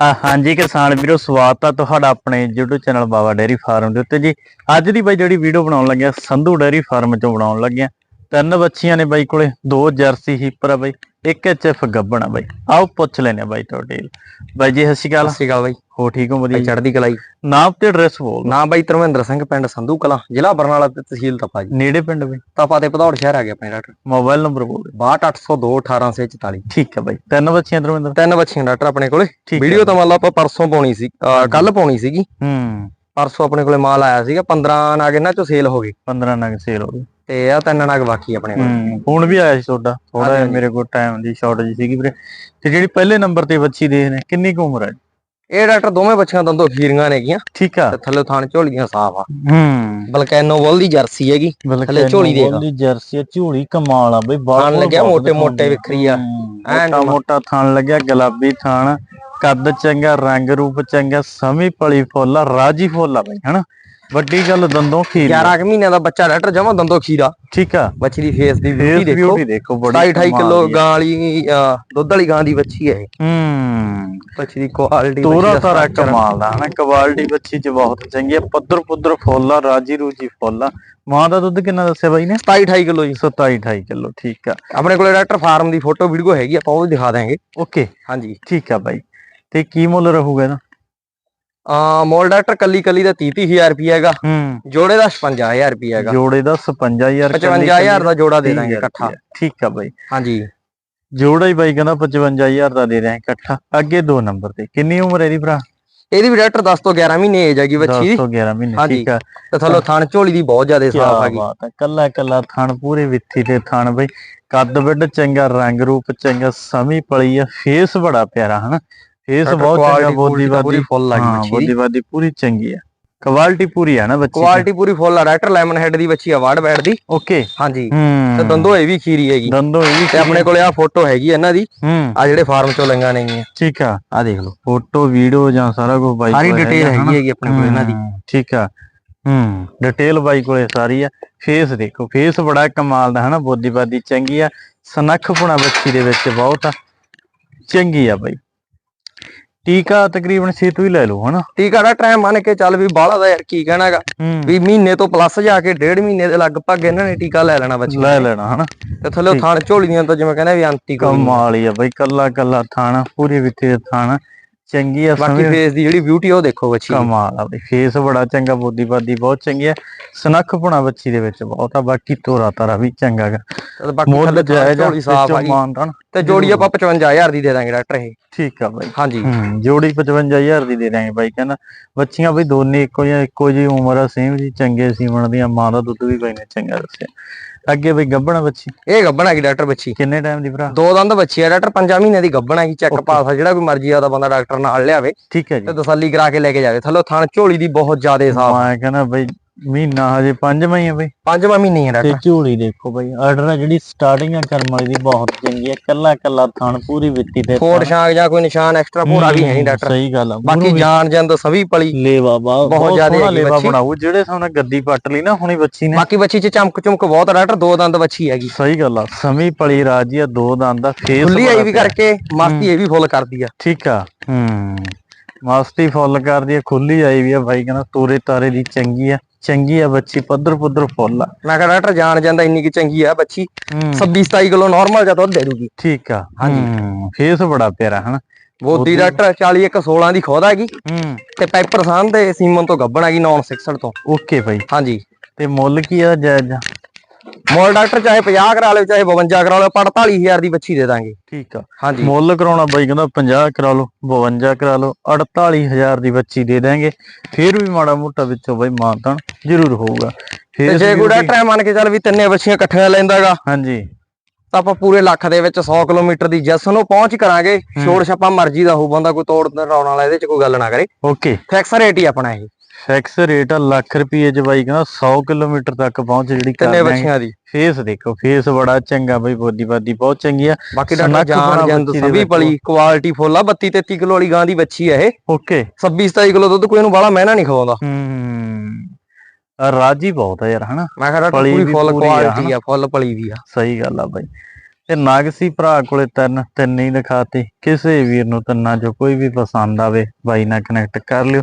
ਹਾਂਜੀ ਕਿਸਾਨ ਵੀਰੋ, ਸਵਾਗਤ ਆ ਤੁਹਾਡਾ ਆਪਣੇ YouTube channel Baba dairy farm ਦੇ ਉੱਤੇ ਜੀ। ਅੱਜ ਦੀ ਬਾਈ ਜਿਹੜੀ ਵੀਡੀਓ ਬਣਾਉਣ ਲੱਗਿਆ ਸੰਧੂ ਡੇਅਰੀ ਫਾਰਮ ਚੋਂ ਬਣਾਉਣ ਲੱਗਿਆ ਤਿੰਨ ਬੱਚੀਆਂ ਨੇ ਬਾਈ ਕੋਲੇ ਦੋ ਜਰਸੀ ਹੀਪਰ ਆ ਬਾਈ ਇੱਕ ਐਚਐਫ ਗੱਬਣ ਆ ਬਾਈ। ਆਓ ਪੁੱਛ ਲੈਨੇ ਬਾਈ ਤੋਂ ਡੀਲ ਬਾਈ ਜੀ ਸਤਿ ਸ਼੍ਰੀ ਅਕਾਲ। ਸਤਿ ਸ਼੍ਰੀ ਅਕਾਲ ਬਾਈ। ਹੋ ਠੀਕ ਹੋ ਵਧੀਆ ਚੜ੍ਹਦੀ ਕਲਾਈ ਨਾਮ ਤੇ ਐਡਰੈਸ ਬੋਲ ਨਾਮ ਬਾਈ ਧਰਮਿੰਦਰ ਸਿੰਘ ਪਿੰਡ ਸੰਧੂ ਕਲਾਂ ਜ਼ਿਲ੍ਹਾ ਬਰਨਾਲਾ ਤੇ ਤਹਿਸੀਲ ਤਪਾ ਜੀ। ਨੇੜੇ ਪਿੰਡ ਬਾਈ? ਤਪਾ ਤੇ ਭਦੌੜ ਸ਼ਹਿਰ ਆ ਗਿਆ ਆਪਣੇ ਡਾਕਟਰ। ਮੋਬਾਈਲ ਨੰਬਰ ਬੋਲ 62802 1844 ਠੀਕ ਹੈ ਬਾਈ। ਤਿੰਨ ਬੱਚੀਆਂ ਧਰਮਿੰਦਰ? ਤਿੰਨ ਬੱਚੀਆਂ ਡਾਕਟਰ ਆਪਣੇ ਕੋਲੇ। ਵੀਡੀਓ ਤਾਂ ਮੰਨ ਲਾ ਆਪਾਂ ਪਰਸੋਂ ਪਾਉਣੀ ਸੀ ਕੱਲ ਪਾਉਣੀ ਸੀਗੀ। ਹੂੰ। ਪਰਸੋਂ ਆਪਣੇ ਕੋਲੇ ਮਾਲ ਆਇਆ ਸੀਗਾ 15 ਨਾਗ ਇਹਨਾਂ ਚੋਂ ਸੇਲ ਹੋ ਗਏ। 15 ਨਗ ਸੇਲ ਹੋ ਗਈ ਤੇ ਆ ਤਿੰਨ ਨਾਗ ਬਾਕੀ ਆਪਣੇ ਕੋਲ। ਹੂੰ ਫੋਨ ਵੀ ਆਇਆ ਸੀ ਤੁਹਾਡਾ ਥੋੜਾ ਜਿਹਾ। ਮੇਰੇ ਕੋਲ ਟਾਈਮ ਦੀ ਸ਼ਾਰਟੇਜ ਸੀਗੀ ਵੀਰੇ। ਤੇ ਜਿਹੜੀ ਪਹਿਲੇ ਨੰਬਰ ਤੇ ਬੱਚੀ ਦੇ ਨੇ ਕਿੰਨੀ ਕੁ ਉਮਰ ਹੈ ਇਹ ਡਾਕਟਰ ਦੋਵੇਂ ਬੱਚੀਆਂ ਦੰਦੋਂ ਖੀਰੀਆਂ ਨੇਗੀਆਂ ਠੀਕ ਆ। ਤੇ ਥੱਲੇ ਥਾਣ ਝੋਲੀਆਂ ਸਾਫ਼ ਆ। ਹੂੰ। ਬਲਕੈਨੋ ਬੋਲ ਦੀ ਜਰਸੀ ਹੈਗੀ ਥੱਲੇ ਝੋਲੀ ਦੇਖ। ਦੀ ਜਰਸੀ ਆ, ਝੋਲੀ ਕਮਾਲ ਆ ਬਈ ਬਾਲ ਬੂਲ ਲੱਗਿਆ ਮੋਟੇ ਮੋਟੇ ਵਿਖਰੀ ਆ। ਐਨ ਮੋਟਾ ਮੋਟਾ ਥਣ ਲੱਗਿਆ ਗੁਲਾਬੀ ਥਣ ਕੱਦ ਚੰਗਾ ਰੰਗ ਰੂਪ ਚੰਗਾ ਸਮੀ ਪਲੀ ਫੁੱਲ ਆ ਰਾਜੀ ਫੁੱਲ ਆ ਬਈ ਹਨਾ? ਵੱਡੀ ਗੱਲ ਦੰਦੋਂ ਖੀਰ 11 ਕੁ ਮਹੀਨਿਆਂ ਦਾ ਬੱਚਾ ਡਾਕਟਰ ਜਮਾ ਦੰਦੋਂ ਖੀਰਾ। ਠੀਕ ਆ। ਬੱਚੀ ਦੀ ਫੇਸ ਦੀ ਬਿਊਟੀ ਦੇਖੋ। ਬੜੀ 28 28 ਕਮਾਲ ਕਿਲੋ। ਗਾਂ ਵਾਲੀ ਦੁੱਧ ਵਾਲੀ ਗਾਂ ਦੀ ਬੱਚੀ ਹੈ ਹੂੰ। ਬੱਚੀ ਦੀ ਕੁਆਲਿਟੀ ਤੋਰਾ ਤਾਰਾ ਕਮਾਲ ਦਾ ਹਨਾ? ਕੁਆਲਿਟੀ ਬੱਚੀ ਚ ਬਹੁਤ ਚੰਗੀ ਆ। ਪੱਧਰ ਪੁੱਧਰ ਫੁੱਲ ਰਾਜੀ ਰੂਜੀ ਫੁੱਲ ਮਾਂ ਦਾ ਦੁੱਧ ਕਿੰਨਾ ਦੱਸਿਆ ਬਾਈ ਨੇ? 27 28 ਕਿਲੋ ਜੀ। 27 28 ਕਿਲੋ ਠੀਕ ਆ। ਆਪਣੇ ਕੋਲੇ ਡਾਕਟਰ ਫਾਰਮ ਦੀ ਫੋਟੋ ਵੀਡੀਓ ਹੈਗੀ ਆਪਾਂ ਉਹ ਦਿਖਾ ਦਾਂਗੇ ਓਕੇ। ਹਾਂਜੀ। ਠੀਕ ਆ ਬਾਈ। ਤੇ ਕੀ ਮੁੱਲ ਰਹੂਗਾ ਇਹਦਾ? ਆ ਮੋਲ ਡਾਕਟਰ ਕੱਲੀ ਕੱਲੀ ਦਾ 30 30000 ਰੁਪਏ ਹੈਗਾ। ਹੂੰ। ਜੋੜੇ ਦਾ 55000 ਰੁਪਏ ਹੈਗਾ। ਜੋੜੇ ਦਾ 55000 55000 ਦਾ ਜੋੜਾ ਦੇ ਦਾਂਗੇ ਇਕੱਠਾ। ਠੀਕ ਆ ਬਾਈ। ਹਾਂਜੀ। ਜੋੜਾ ਹੀ ਬਾਈ ਕਹਿੰਦਾ 55000 ਦਾ ਦੇ ਰਹੇ ਇਕੱਠਾ। ਅੱਗੇ ਦੋ ਨੰਬਰ ਤੇ। ਕਿੰਨੀ ਉਮਰ ਹੈ ਇਹਦੀ ਭਰਾ? ਇਹਦੀ ਵੀ ਡਾਕਟਰ 10 ਤੋਂ 11 ਮਹੀਨੇ ਏਜ ਹੈਗੀ ਬੱਚੀ 10 ਦੀ ਤੋਂ 11 ਮਹੀਨੇ। ਠੀਕ ਆ। ਤੇ ਥੱਲੋਂ ਥਣ ਝੋਲੀ ਦੀ ਬਹੁਤ ਜ਼ਿਆਦਾ ਸਾਫ਼ ਹੈਗੀ। ਬਾਤ ਹੈ। ਕੱਲਾ ਕੱਲਾ ਥਣ ਪੂਰੇ ਵਿੱਥੀ ਤੇ ਥਣ ਬਈ। ਕੱਦ ਵੱਡ ਚੰਗਾ ਰੰਗ ਰੂਪ ਚੰਗਾ ਸਮੀ ਪਲੀ ਆ ਫੇਸ ਬੜਾ ਪਿਆਰਾ ਹਨਾ? ਫੇਸ ਬਹੁਤ ਚੰਗਾ quality ਬੋਦੀ ਤਾਂ ਪੂਰੀ ਬਾਦੀ ਫੁੱਲ ਲੱਗੀ ਹਾਂ ਬੱਚੀ। ਬੋਦੀ ਦੀ ਬਾਦੀ ਪੂਰੀ ਚੰਗੀ ਆ। ਕੁਆਲਿਟੀ ਪੂਰੀ ਆ ਨਾ ਬੱਚੀ ਕੁਆਲਿਟੀ ਪੂਰੀ ਫੁੱਲ ਆ। ਡਾਕਟਰ ਲੈਮਨ ਹੈਡ ਦੀ ਬੱਚੀ ਆ ਵਾਰਡ ਬੈਡ ਦੀ। ਓਕੇ ਹਾਂਜੀ। ਹੂੰ। ਤੇ ਦੰਦੋ ਇਹ ਵੀ ਖੀਰੀ ਹੈਗੀ। ਦੰਦੋ ਇਹ ਵੀ ਤੇ ਆਪਣੇ ਕੋਲੇ ਆ ਫੋਟੋ ਹੈਗੀ ਇਹਨਾਂ ਦੀ। ਹੂੰ। ਆ ਜਿਹੜੇ ਫਾਰਮ ਚੋਂ ਲੰਗਾ ਨੇਗੀਆਂ ਠੀਕ ਆ। ਆ ਦੇਖ ਲਓ। ਫੋਟੋ ਵੀਡੀਓ ਜਾਂ ਸਾਰਾ ਕੁਝ ਬਾਈ ਸਾਰੀ ਡਿਟੇਲ ਹੈਗਾ? ਹੈਗੀ ਆਪਣੇ ਕੋਲ ਇਹਨਾਂ ਦੀ। ਹੂੰ, ਠੀਕ ਆ। ਹੂੰ ਡਿਟੇਲ ਬਾਈ ਕੋਲੇ ਸਾਰੀ ਆ। ਫੇਸ ਦੇਖੋ ਫੇਸ ਬੜਾ ਕਮਾਲ ਦਾ ਹਨਾ? ਬੋਦੀ ਬਾਦੀ ਚੰਗੀ ਆ। ਸਨੱਖ ਪੁਣਾ ਬੱਚੀ ਦੇ ਵਿੱਚ ਬਹੁਤ ਆ। ਚੰਗੀ ਆ ਬਾਈ। ਟੀਕਾ ਤਕਰੀਬਨ ਛੇਤੂ ਹੀ ਲੈ ਲਓ ਹਨਾ? ਟੀਕਾ ਦਾ ਟਾਈਮ ਮੰਨ ਕੇ ਚੱਲ ਵੀ ਬਾਹਲਾ ਦਾ ਯਾਰ ਕੀ ਕਹਿਣਾਗਾ? ਵੀ ਮਹੀਨੇ ਤੋਂ ਪਲੱਸ ਜਾ ਕੇ ਡੇਢ ਮਹੀਨੇ ਦੇ ਲਗਭਗ ਇਹਨਾਂ ਨੇ ਟੀਕਾ ਲੈ ਲੈਣਾ ਬੱਚੇ ਲੈ ਲੈਣਾ ਹਨਾ? ਤੇ ਥੱਲੇ ਥਾਣ ਝੋਲੀਆਂ ਤਾਂ ਜਿਵੇਂ ਕਹਿੰਦੇ ਵੀ ਅੰਤੀ ਕਮਾਲ ਹੀ ਆ ਬਾਈ ਕੱਲਾ ਕੱਲਾ ਥਾਣਾ ਪੂਰੀ ਵਿੱਥੇ ਥਾਣਾ ਚੰਗੀ ਆ ਬਾਕੀ ਫੇਸ ਦੀ ਜਿਹੜੀ ਬਿਊਟੀ ਉਹ ਦੇਖੋ ਬੱਚੀ। ਕਮਾਲ ਆ ਬਈ ਫੇਸ ਬੜਾ ਚੰਗਾ ਬੋਦੀ ਬਾਦੀ ਬਹੁਤ ਚੰਗੀ ਆ। ਸਨੱਖ ਪੁਣਾ ਬੱਚੀ ਦੇ ਵਿੱਚ ਬਹੁਤ ਆ ਬਾਕੀ ਤੋਰਾ ਤਾਰਾ ਵੀ ਚੰਗਾ ਗਾ। ਤੇ ਬਾਕੀ ਮੁੱਲ ਥੱਲੇ ਥਾਣ ਜਾਇਜ਼ ਆ ਝੋਲੀ ਸਾਫ਼ ਆ ਗਈ ਮਾਨਦਾਨ ਤੇ ਜੋੜੀ ਆਪਾਂ 55000 ਦੀ ਦੇ ਦਾਂਗੇ ਡਾਕਟਰ ਇਹ। ਠੀਕ ਆ ਬਾਈ। ਹਾਂਜੀ। ਜੋੜੀ 55000 ਦੀ ਦੇ ਦਾਂਗੇ ਬਾਈ ਕਹਿੰਦਾ ਬੱਚੀਆਂ ਬਈ ਦੋਨੇ ਇੱਕੋ ਜਿਹਾ ਇੱਕੋ ਜਿਹੀ ਉਮਰ ਆ ਸੇਮ ਜੀ ਚੰਗੇ ਸੀਮਣ ਦੀਆਂ ਮਾਂ ਦਾ ਦੁੱਧ ਵੀ ਬਾਈ ਨੇ ਚੰਗਾ ਦੱਸਿਆ। ਅੱਗੇ ਬਈ ਗੱਭਣਾ ਬੱਚੀ? ਇਹ ਗੱਬਣ ਹੈਗੀ ਡਾਕਟਰ ਬੱਚੀ। ਕਿੰਨੇ ਟਾਈਮ ਦੀ ਭਰਾ? ਦੋ ਦੰਦ ਬੱਚੀ ਆ ਡਾਕਟਰ 5 ਮਹੀਨੇ ਦੀ ਗੱਬਣ ਹੈਗੀ ਚੈੱਕ ਪਾਸ ਆ ਜਿਹੜਾ ਕੋਈ ਮਰਜ਼ੀ ਆਦਾ ਬੰਦਾ ਡਾਕਟਰ ਨਾਲ ਲਿਆਵੇ ਠੀਕ ਹੈ ਤੇ ਜੀ ਤਸੱਲੀ ਕਰਾ ਕੇ ਲੈ ਕੇ ਜਾਵੇ। ਥੱਲੇ ਥਾਣ ਝੋਲੀ ਦੀ ਬਹੁਤ ਜ਼ਿਆਦਾ ਸਾਫ਼। ਮੈਂ ਕਹਿੰਦਾ ਬਈ ਮਹੀਨਾ ਹਜੇ ਪੰਜਵਾਂ ਹੀ ਆ ਬਈ। ਪੰਜਵਾਂ ਮਹੀਨੇ ਹੈ ਤੇ ਡਾਕਟਰ। ਝੋਲੀ ਦੇਖੋ ਬਈ ਆਰਡਰ ਆ ਜਿਹੜੀ ਸਟਾਰਟਿੰਗ ਆ ਕਰਮ ਵਾਲੀ ਦੀ ਬਹੁਤ ਚੰਗੀ ਆ ਕੱਲਾ ਕੱਲਾ ਥਣ ਪੂਰੀ ਵਿੱਤੀ ਤੇ ਫੋੜ ਛਾਂਗ ਜਾਂ ਕੋਈ ਨਿਸ਼ਾਨ ਐਕਸਟਰਾ ਭੋਰਾ ਵੀ ਹੈ ਨਹੀਂ ਡਾਕਟਰ। ਸਹੀ ਗੱਲ ਆ ਬਾਕੀ ਜਾਨ ਜੰਦ ਸਭੀ ਪਲੀ ਲੇਵਾ ਬਾ ਬਹੁਤ ਜ਼ਿਆਦੇ ਜ਼ਿਆਦਾ ਹੈਗੀ ਲੇਵਾ ਬੱਚੀ। ਬਣਾਉ ਜਿਹੜੇ ਸਾਹਮਣੇ ਗੱਦੀ ਪੱਟ ਲਈ ਨਾ ਹੁਣੀ ਬੱਚੀ ਨੇ। ਬਾਕੀ ਬੱਚੀ ਚ ਚਮਕ ਚੁਮਕ ਬਹੁਤ ਆ ਡਾਕਟਰ ਦੋ ਦੰਦ ਬੱਚੀ ਹੈਗੀ। ਸਹੀ ਗੱਲ ਆ ਸਮੀ ਪਲੀ ਰਾਜੀ ਆ ਦੋ ਦੰਦ ਦਾ ਫੇਸ ਖੁੱਲੀ ਆਈ ਵੀ ਕਰਕੇ ਮਸਤੀ ਇਹ ਵੀ ਫੁੱਲ ਕਰਦੀ ਆ। ਠੀਕ ਆ ਹੂੰ। ਮਸਤੀ ਫੁੱਲ ਕਰਦੀ ਆ ਖੁੱਲੀ ਆਈ ਵੀ ਆ ਬਾਈ ਕਹਿੰਦਾ ਤੋਰੇ ਤਾਰੇ ਦੀ ਚੰਗੀ ਆ। ਚੰਗੀ ਆ ਬੱਚੀ ਪੱਧਰ ਪੁੱਧਰ ਫੁੱਲ ਆ। ਮੈਂ ਕਿਹਾ ਡਾਕਟਰ ਜਾਣ ਜਾਂਦਾ ਇੰਨੀ ਕਿ ਚੰਗੀ ਆ ਬੱਚੀ ਹੂੰ। 26 27 ਕਿਲੋ ਨਾਰਮਲ ਜਾਂ ਦੁੱਧ ਦੇ ਦੂਗੀ। ਠੀਕ ਆ ਹਾਂਜੀ। ਫੇਸ ਬੜਾ ਪਿਆਰਾ ਹਨਾ। ਬੋਦੀ ਡਾਕਟਰ 40 ਇੱਕ 16 ਦੀ ਖੋਦ ਹੈਗੀ ਤੇ ਪੈਪਰ ਸਾਨ ਤੇ ਸੀਮਨ ਤੋਂ ਗੱਬਣ ਹੈਗੀ ਨੌਨ 66 ਤੋਂ। ਓਕੇ ਬਾਈ ਹਾਂਜੀ। ਤੇ ਮੁੱਲ ਕੀ ਆ ਜਾਇਜ਼? ਮੋਲ ਡਾਕਟਰ ਚਾਹੇ 50 ਕਰਾ ਲਿਓ ਚਾਹੇ 52 ਕਰਾ ਲਿਓ ਆਪਾਂ 48000 ਦੀ ਬੱਚੀ ਦੇ ਦਾਂਗੇ। ਠੀਕ ਆ। ਹਾਂਜੀ। ਮੁੱਲ ਕਰਾਉਣਾ ਬਾਈ ਕਹਿੰਦਾ 50 ਕਰਾ ਲਓ 52 ਕਰਾ ਲਓ 48000 ਦੀ ਬੱਚੀ ਦੇ ਦਾਂਗੇ ਫਿਰ ਵੀ ਮਾੜਾ ਮੋਟਾ ਵਿੱਚੋਂ ਬਾਈ ਮਾਨਤਾਨ ਜ਼ਰੂਰ ਹੋਊਗਾ। ਤੇ ਫਿਰ ਜੇ ਕੋਈ ਡਾਕਟਰ ਮੰਨ ਕੇ ਚੱਲ ਵੀ ਤਿੰਨੇ ਬੱਚੀਆਂ ਇਕੱਠੀਆਂ ਲੈਂਦਾਗਾ ਹਾਂਜੀ। ਤਾਂ ਆਪਾਂ ਪੂਰੇ ਲੱਖ ਦੇ ਵਿੱਚ 100 ਕਿਲੋਮੀਟਰ ਦੀ ਜਸ ਨੂੰ ਪਹੁੰਚ ਕਰਾਂਗੇ। ਛੋੜ ਛਾਪਾ ਮਰਜ਼ੀ ਦਾ ਹੋਊ ਬੰਦਾ ਕੋਈ ਤੋੜ ਤਰਾਉਣ ਵਾਲਾ ਇਹਦੇ ਚ ਕੋਈ ਗੱਲ ਨਾ ਕਰੇ। ਓਕੇ। ਫਿਕਸ ਰੇਟ ਹੀ ਆਪਣਾ ਇਹ। ਫਿਕਸ ਰੇਟ ਆ ਲੱਖ ਰੁਪਏ ਚ ਕਹਿੰਦਾ 100 ਕਿਲੋਮੀਟਰ ਤੱਕ ਪਹੁੰਚ ਜਿਹੜੀ ਕਰ ਤਿੰਨੇ ਬੱਚਿਆਂ ਦੀ? ਫੇਸ ਦੇਖੋ ਫੇਸ ਬੜਾ ਚੰਗਾ ਬਾਈ ਬੋਦੀ ਬਾਦੀ ਬਹੁਤ ਚੰਗੀ ਆ। ਬਾਕੀ ਡਾਟਾ ਜਾਨ ਜਾਨ ਸਭੀ ਬਲੀ ਕੁਆਲਿਟੀ ਫੁੱਲ ਆ 32 33 ਕਿਲੋ ਵਾਲੀ ਗਾਂ ਦੀ ਬੱਚੀ ਆ ਇਹ। ਓਕੇ। 26 27 ਕਿਲੋ ਦੁੱਧ ਕੋਈ ਨੂੰ ਬਾਲਾ ਮਹਿਣਾ ਨਹੀਂ ਖਵਾਉਂਦਾ। ਹੂੰ। ਰਾਜੀ ਬਹੁਤ ਆ ਯਾਰ ਹਨਾ? ਮੈਂ ਕਹਿੰਦਾ ਪੂਰੀ ਫੁੱਲ ਕੁਆਲਿਟੀ ਆ ਫੁੱਲ ਪਲੀ ਵੀ ਆ। ਸਹੀ ਗੱਲ ਆ ਬਾਈ। ਤੇ ਨਾਗਸੀ ਭਰਾ ਕੋਲੇ ਤਿੰਨ ਤਿੰਨ ਹੀ ਦਿਖਾਤੇ। ਕਿਸੇ ਵੀਰ ਨੂੰ ਤਿੰਨਾਂ ਜੋ ਕੋਈ ਵੀ ਪਸੰਦ ਆਵੇ ਬਾਈ ਨਾਲ ਕਨੈਕਟ ਕਰ ਲਿਓ।